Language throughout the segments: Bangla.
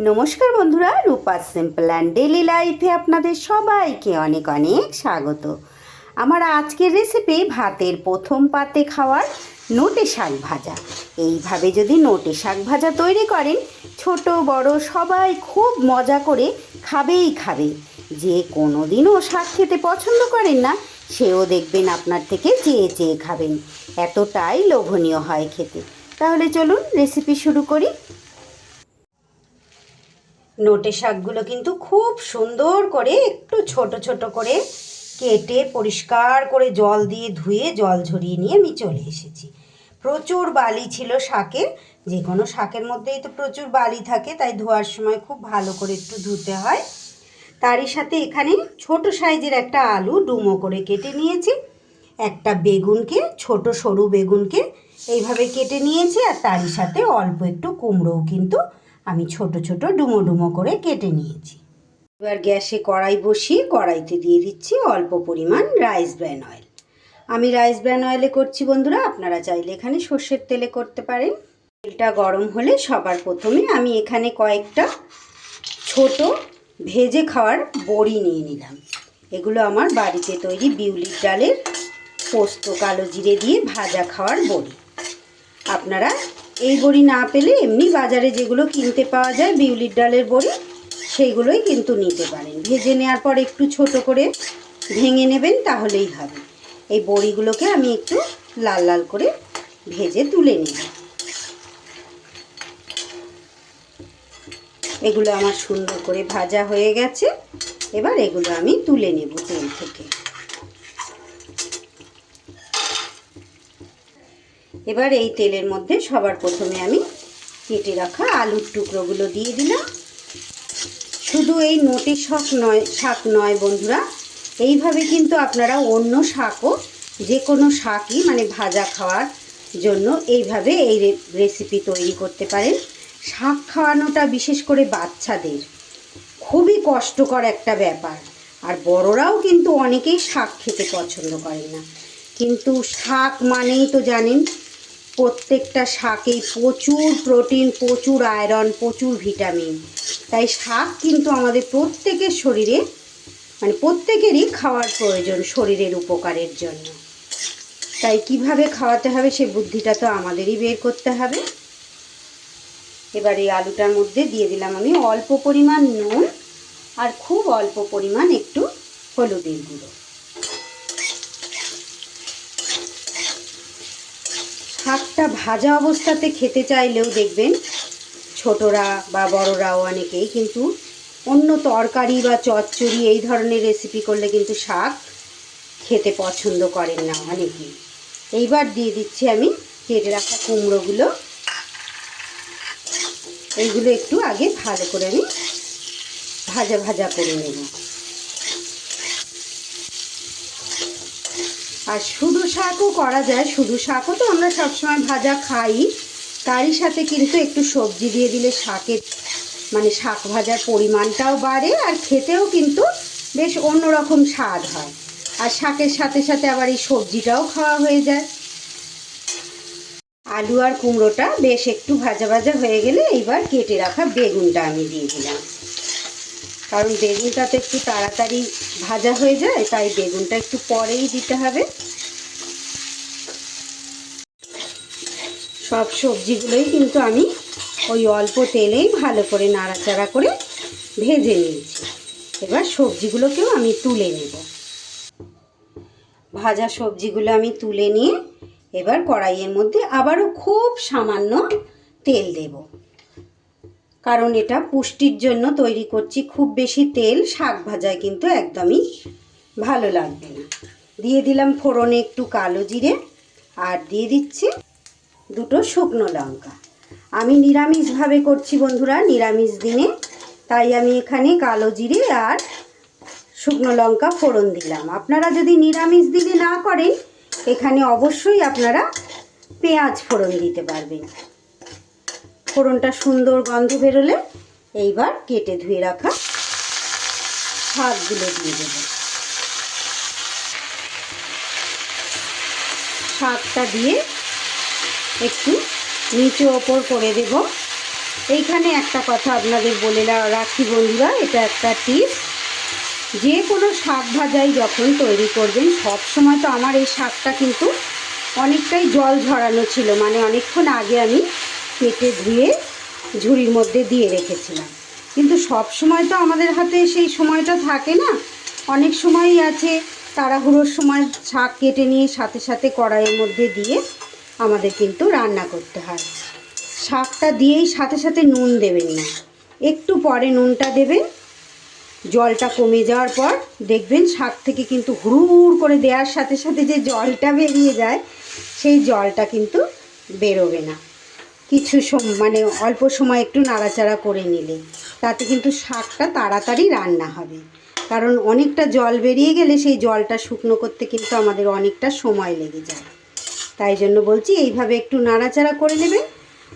নমস্কার বন্ধুরা রূপা সিম্পল অ্যান্ড ডেলি লাইফে আপনাদের সবাইকে অনেক অনেক স্বাগত। আমার আজকের রেসিপি ভাতের প্রথম পাতে খাওয়ার নোটে শাক ভাজা। এইভাবে যদি নোটে শাক ভাজা তৈরি করেন, ছোট, বড়, সবাই খুব মজা করে খাবেই খাবে। যে কোনো দিনও শাক খেতে পছন্দ করেন না, সেও দেখবেন আপনার থেকে চেয়ে চেয়ে খাবেন। এতটাই লোভনীয় হয় খেতে। তাহলে চলুন রেসিপি শুরু করি। নোটে শাকগুলো কিন্তু খুব সুন্দর করে একটু ছোট ছোট করে কেটে পরিষ্কার করে জল দিয়ে ধুয়ে জল ঝরিয়ে নিয়ে আমি চলে এসেছি। প্রচুর বালি ছিল শাকে, যে কোনো শাকের মধ্যেই তো প্রচুর বালি থাকে, তাই ধোয়ার সময় খুব ভালো করে একটু ধুতে হয়। তারই সাথে এখানে ছোট সাইজের একটা আলু ডুমো করে কেটে নিয়েছি। একটা বেগুনকে, ছোট সরু বেগুনকে এইভাবে কেটে নিয়েছি, আর তারই সাথে অল্প একটু কুমড়োও কিন্তু আমি ছোট ছোট ডুমো ডুমো করে কেটে নিয়েছি। এবার গ্যাসে কড়াই বসিয়ে কড়াইতে দিয়ে দিচ্ছি অল্প পরিমাণ রাইস ব্র্যান অয়েল। আমি রাইস ব্র্যান অয়েলে করছি বন্ধুরা, আপনারা চাইলে এখানে সর্ষের তেলে করতে পারেন। তেলটা গরম হলে সবার প্রথমে আমি এখানে কয়েকটা ছোট ভেজে খাওয়ার বড়ি নিয়ে নিলাম। এগুলো আমার বাড়িতে তৈরি বিউলির ডালের পোস্ত কালো জিরে দিয়ে ভাজা খাওয়ার বড়ি। আপনারা এই বড়ি না পেলে এমনি বাজারে যেগুলো কিনতে পাওয়া যায়, বিউলির ডালের বড়ি, সেইগুলোই কিন্তু নিতে পারেন। ভেজে নেওয়ার পর একটু ছোট করে ভেঙে নেবেন, তাহলেই হবে। এই বড়িগুলোকে আমি একটু লাল লাল করে ভেজে তুলে নিব। এগুলো আমার সুন্দর করে ভাজা হয়ে গেছে। এবার এগুলো আমি তুলে নেব তেল থেকে। এবার এই তেলের মধ্যে সবার প্রথমে আমি কেটে রাখা আলুর টুকরোগুলো দিয়ে দিলাম। শুধু এই নোটে শাক নয় শাক নয় বন্ধুরা, এইভাবে কিন্তু আপনারা অন্য শাকও যে কোনো শাকই মানে ভাজা খাওয়ার জন্য এইভাবে এই রেসিপি তৈরি করতে পারেন। শাক খাওয়ানোটা বিশেষ করে বাচ্চাদের খুবই কষ্টকর একটা ব্যাপার। আর বড়রাও কিন্তু অনেকেই শাক খেতে পছন্দ করে না। কিন্তু শাক মানেই তো জানেন প্রত্যেকটা শাকেই প্রচুর প্রোটিন, প্রচুর আয়রন, প্রচুর ভিটামিন। তাই শাক কিন্তু আমাদের প্রত্যেকের শরীরে মানে প্রত্যেকেরই খাওয়ার প্রয়োজন শরীরের উপকারের জন্য। তাই কীভাবে খাওয়াতে হবে সে বুদ্ধিটা তো আমাদেরই বের করতে হবে। এবার এই আলুটার মধ্যে দিয়ে দিলাম আমি অল্প পরিমাণ নুন আর খুব অল্প পরিমাণ একটু হলুদের গুঁড়ো। শাকটা ভাজা অবস্থাতে খেতে চাইলেও দেখবেন ছোটরা বা বড়রাও অনেকেই কিন্তু অন্য তরকারি বা চচ্চড়ি এই ধরনের রেসিপি করলে কিন্তু শাক খেতে পছন্দ করেন না অনেকেই। এইবার দিয়ে দিচ্ছি আমি কেটে রাখা কুমড়োগুলো। এইগুলো একটু আগে ভালো করে আমি ভাজা ভাজা করে নেব। আর শুধু শাকও করা যায়, শুধু শাকও তো আমরা সবসময় ভাজা খাই। তারই সাথে কিন্তু একটু সবজি দিয়ে দিলে শাকের মানে শাক ভাজার পরিমাণটাও বাড়ে আর খেতেও কিন্তু বেশ অন্যরকম স্বাদ হয়। আর শাকের সাথে সাথে আবার এই সবজিটাও খাওয়া হয়ে যায়। আলু আর কুমড়োটা বেশ একটু ভাজা ভাজা হয়ে গেলে এইবার কেটে রাখা বেগুনটা আমি দিয়ে দিলাম। কারণ বেগুনটা তো একটু তাড়াতাড়ি ভাজা হয়ে যায়, তাই বেগুনটা একটু পরেই দিতে হবে। সব সবজিগুলোই কিন্তু আমি ওই অল্প তেলেই ভালো করে নাড়াচাড়া করে ভেজে নিয়েছি। এবার সবজিগুলোকেও আমি তুলে নেব। ভাজা সবজিগুলো আমি তুলে নিয়ে এবার কড়াইয়ের মধ্যে আবারও খুব সামান্য তেল দেব। কারণ এটা পুষ্টির জন্য তৈরি করছি। খুব বেশি তেল শাক ভাজায় কিন্তু একদমই ভালো লাগবে না। দিয়ে দিলাম ফোড়নে একটু কালো জিরে আর দিয়ে দিচ্ছি দুটো শুকনো লঙ্কা। আমি নিরামিষভাবে করছি বন্ধুরা, নিরামিষ দিনে। তাই আমি এখানে কালো জিরে আর শুকনো লঙ্কা ফোড়ন দিলাম। আপনারা যদি নিরামিষ দিনে না করেন, এখানে অবশ্যই আপনারা পেঁয়াজ ফোড়ন দিতে পারবেন। ফোড়নটা সুন্দর গন্ধ বেরোলে এইবার কেটে ধুয়ে রাখা শাকগুলো দিয়ে দেবো। শাকটা দিয়ে একটু নিচে ওপর করে দেব। এইখানে একটা কথা আপনাদের বলে রাখি বন্ধুরা, এটা একটা টিপস যে কোনো শাক ভাজাই যখন তৈরি করবেন, সব সময় তো আমার এই শাকটা কিন্তু অনেকটাই জল ঝরানো ছিল মানে অনেকক্ষণ আগে আমি কেটে ধুয়ে ঝুড়ির মধ্যে দিয়ে রেখেছিলাম। কিন্তু সব সময় তো আমাদের হাতে সেই সময়টা থাকে না। অনেক সময়ই আছে তাড়াহুড়োর সময় শাক কেটে নিয়ে সাথে সাথে কড়াইয়ের মধ্যে দিয়ে আমাদের কিন্তু রান্না করতে হয়। শাকটা দিয়েই সাথে সাথে নুন দেবেন না। একটু পরে নুনটা দেবেন। জলটা কমে যাওয়ার পর দেখবেন শাক থেকে কিন্তু হুড় করে দেওয়ার সাথে সাথে যে জলটা বেরিয়ে যায়, সেই জলটা কিন্তু বেরোবে না। কিছু মানে অল্প সময় একটু নাড়াচাড়া করে নিলে তাতে কিন্তু শাকটা তাড়াতাড়ি রান্না হবে। কারণ অনেকটা জল বেরিয়ে গেলে সেই জলটা শুকনো করতে কিন্তু আমাদের অনেকটা সময় লেগে যায়। তাই জন্য বলছি, এইভাবে একটু নাড়াচাড়া করে নেবেন।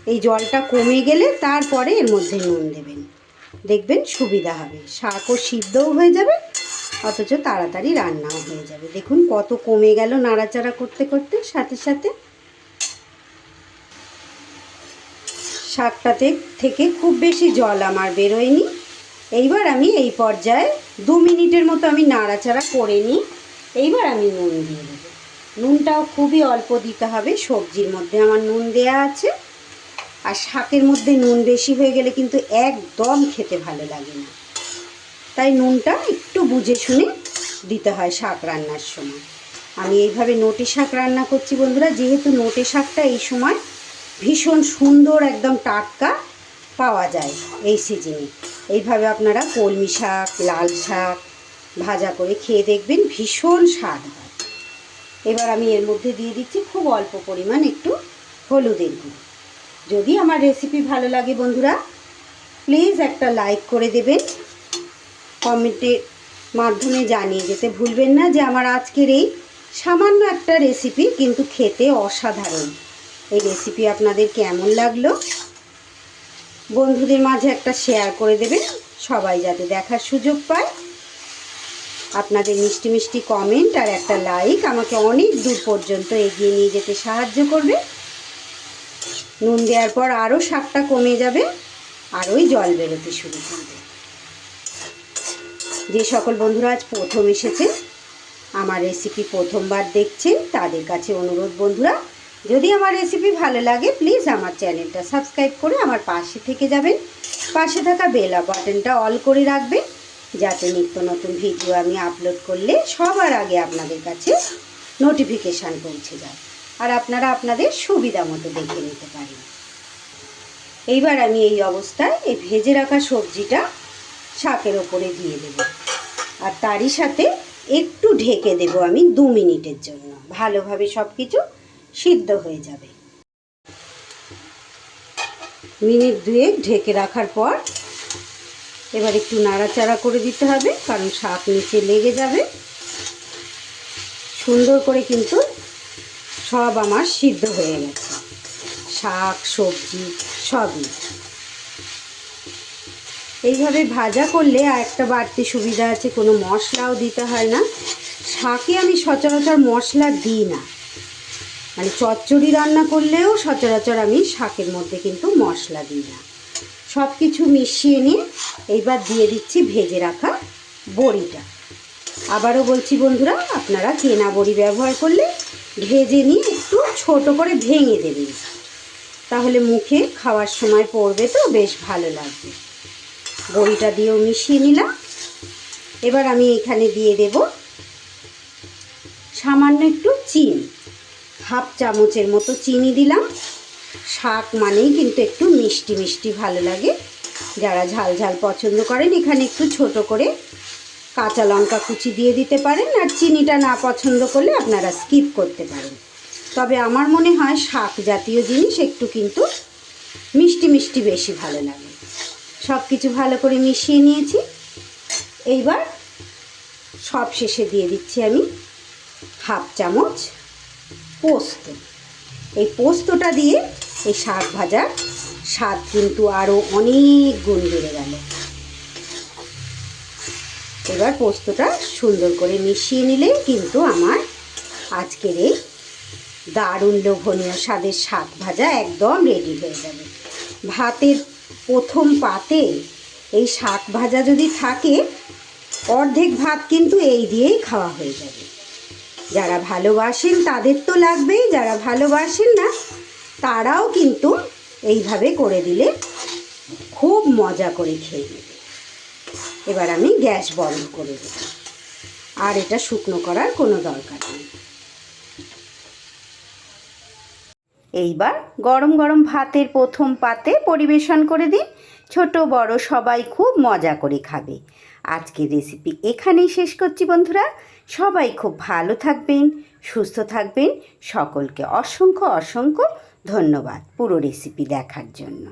এই জলটা কমে গেলে তারপরে এর মধ্যে নুন দেবেন। দেখবেন সুবিধা হবে। শাকও সিদ্ধও হয়ে যাবে, অথচ তাড়াতাড়ি রান্নাও হয়ে যাবে। দেখুন কত কমে গেল নাড়াচাড়া করতে করতে, সাথে সাথে শাকটাতে থেকে খুব বেশি জল আমার বেরোয়নি। এইবার আমি এই পর্যায়ে দু মিনিটের মতো আমি নাড়াচাড়া করে নিই। এইবার আমি নুন দিয়ে দেবো। নুনটাও খুবই অল্প দিতে হবে। সবজির মধ্যে আমার নুন দেয়া আছে। আর শাকের মধ্যে নুন বেশি হয়ে গেলে কিন্তু একদম খেতে ভালো লাগে না। তাই নুনটা একটু বুঝে শুনে দিতে হয় শাক রান্নার সময়। আমি এইভাবে নোটে শাক রান্না করছি বন্ধুরা। যেহেতু নোটে শাকটা এই সময় ভীষণ সুন্দর একদম টাটকা পাওয়া যায় এই সিজনে। এইভাবে আপনারা কলমি শাক, লাল শাক ভাজা করে খেয়ে দেখবেন, ভীষণ স্বাদ হয়। এবার আমি এর মধ্যে দিয়ে দিচ্ছি খুব অল্প পরিমাণ একটু হলুদের গুঁড়ো। যদি আমার রেসিপি ভালো লাগে বন্ধুরা, প্লিজ একটা লাইক করে দেবেন, কমেন্টের মাধ্যমে জানিয়ে যেতে ভুলবেন না যে আমার আজকের এই সামান্য একটা রেসিপি কিন্তু খেতে অসাধারণ। এই রেসিপি আপনাদের কেমন লাগল? বন্ধুদের মাঝে একটা শেয়ার করে দেবেন, সবাই যাতে দেখার সুযোগ পায়। আপনাদের মিষ্টি মিষ্টি কমেন্ট আর একটা লাইক আমাকে অনেক দূর পর্যন্ত এগিয়ে নিয়ে যেতে সাহায্য করবে। নুন দেওয়ার পর আরও শাকটা কমে যাবে, আর ওই জল বেরোতে শুরু করবে। যে সকল বন্ধুরা আজ প্রথম এসেছেন, আমার রেসিপি প্রথমবার দেখছেন, তাদের কাছে অনুরোধ বন্ধুরা যদি আমার রেসিপি ভালো লাগে প্লিজ আমার চ্যানেলটা সাবস্ক্রাইব করে আমার পাশে থেকে যাবেন। পাশে থাকা বেল বাটনটা অল করে রাখবেন, যাতে নিত্য নতুন ভিডিও আমি আপলোড করলে সবার আগে আপনাদের কাছে নোটিফিকেশান পৌঁছে যায়। আর আপনারা আপনাদের সুবিধা মতো দেখে নিতে পারেন। এইবার আমি এই অবস্থায় এই ভেজে রাখা সবজিটা শাকের ওপরে দিয়ে দেব। আর তারই সাথে একটু ঢেকে দেব আমি দু মিনিটের জন্য। ভালোভাবে সব কিছু সিদ্ধ হয়ে যাবে। মিনিট দুয়েক ঢেকে রাখার পর এবার একটু নাড়াচাড়া করে দিতে হবে, কারণ শাক নিচে লেগে যাবে। সুন্দর করে কিন্তু সব আমার সিদ্ধ হয়ে গেছে। শাক, সবজি, সবই। এইভাবে ভাজা করলে আর একটা বাড়তি সুবিধা আছে, কোনো মশলাও দিতে হয় না। শাকে আমি সচরাচর মশলা দিই না। মানে চচ্চড়ি রান্না করলেও সচরাচর আমি শাকের মধ্যে কিন্তু মশলা দিই না। সব কিছু মিশিয়ে নিয়ে এইবার দিয়ে দিচ্ছি ভেজে রাখা বড়িটা। আবারও বলছি বন্ধুরা, আপনারা কেনা বড়ি ব্যবহার করলে ভেজে নিয়ে একটু ছোট করে ভেঙে দেবেন। তাহলে মুখে খাওয়ার সময় পড়বে তো, বেশ ভালো লাগবে। বড়িটা দিয়েও মিশিয়ে নিলাম। এবার আমি এখানে দিয়ে দেব সামান্য একটু চিনি। হাফ চামচের মতো চিনি দিলাম। শাক মানেই কিন্তু একটু মিষ্টি মিষ্টি ভালো লাগে। যারা ঝাল ঝাল পছন্দ করেন, এখানে একটু ছোট করে কাঁচা লঙ্কা কুচি দিয়ে দিতে পারেন। আর চিনিটা না পছন্দ করলে আপনারা স্কিপ করতে পারেন। তবে আমার মনে হয় শাক জাতীয় জিনিস একটু কিন্তু মিষ্টি মিষ্টি বেশি ভালো লাগে। সব কিছু ভালো করে মিশিয়ে নিয়েছি। এইবার সব শেষে দিয়ে দিচ্ছি আমি হাফ চামচ পোস্ত। এই পোস্তটা দিয়ে এই শাক ভাজার স্বাদ কিন্তু আরও অনেক গুণ বেড়ে গেল। এবার পোস্তটা সুন্দর করে মিশিয়ে নিলে কিন্তু আমার আজকের এই দারুণ লোভনীয় স্বাদের শাক ভাজা একদম রেডি হয়ে যাবে। ভাতের প্রথম পাতে এই শাক ভাজা যদি থাকে, অর্ধেক ভাত কিন্তু এই দিয়েই খাওয়া হয়ে যাবে। যারা ভালোবাসেন তাদের তো লাগবেই, যারা ভালোবাসেন না, তারাও কিন্তু এইভাবে করে দিলে খুব মজা করে খেয়ে নেবে। এবার আমি গ্যাস বন্ধ করে দেব। আর এটা শুকনো করার কোনো দরকার নেই। এইবার গরম গরম ভাতের প্রথম পাতে পরিবেশন করে দিন। ছোট বড় সবাই খুব মজা করে খাবে। আজকের রেসিপি এখানেই শেষ করছি বন্ধুরা। সবাই খুব ভালো থাকবেন, সুস্থ থাকবেন। সকলকে অসংখ্য অসংখ্য ধন্যবাদ পুরো রেসিপি দেখার জন্য।